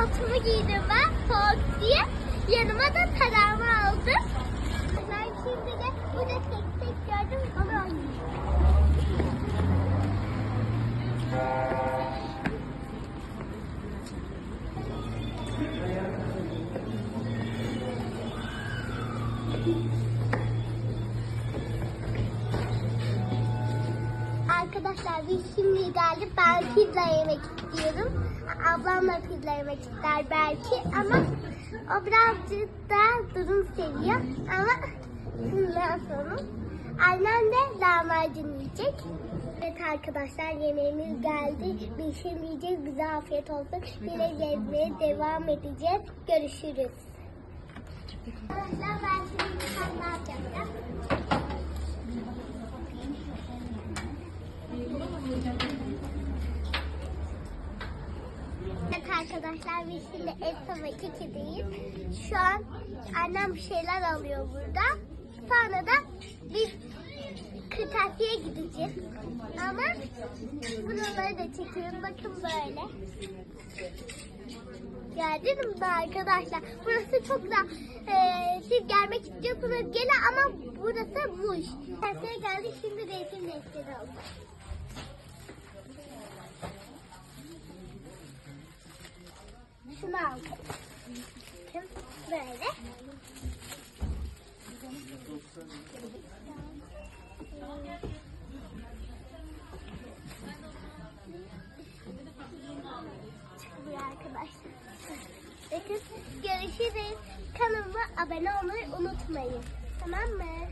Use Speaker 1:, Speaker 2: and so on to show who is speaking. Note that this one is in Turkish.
Speaker 1: montumu giydim ben soğuk diye. Yanıma da tarağımı aldım. Ben şimdi de burada tek tek gördüm onu oynayacağım. Arkadaşlar biz şimdi geldik. Ben pizza yemek istiyorum. Ablam da pizza yemek ister belki ama o birazcık da durum seviyor. Ama bundan sonra annem de lahmacun yiyecek. Evet arkadaşlar yemeğimiz geldi. Bir şey yiyeceğiz. Bize afiyet olsun. Yine gezmeye devam edeceğiz. Görüşürüz. Arkadaşlar ben şimdi bir tane daha yapacağım. Evet arkadaşlar biz şimdi Esra ve Kiki'deyiz. Şu an annem bir şeyler alıyor burada. Sonra da biz kırtasiye gideceğiz. Ama buraları da çekiyorum. Bakın böyle. Gördünüz mü arkadaşlar? Burası çok güzel. Ee, siz gelmek istiyorsanız gelin ama burası boş. Kırtasiye geldik. Şimdi resim defteri. Şunu aldım. Böyle. Çıkıyor arkadaşlar. Görüşürüz. Kanalıma abone olmayı unutmayın. Tamam mı?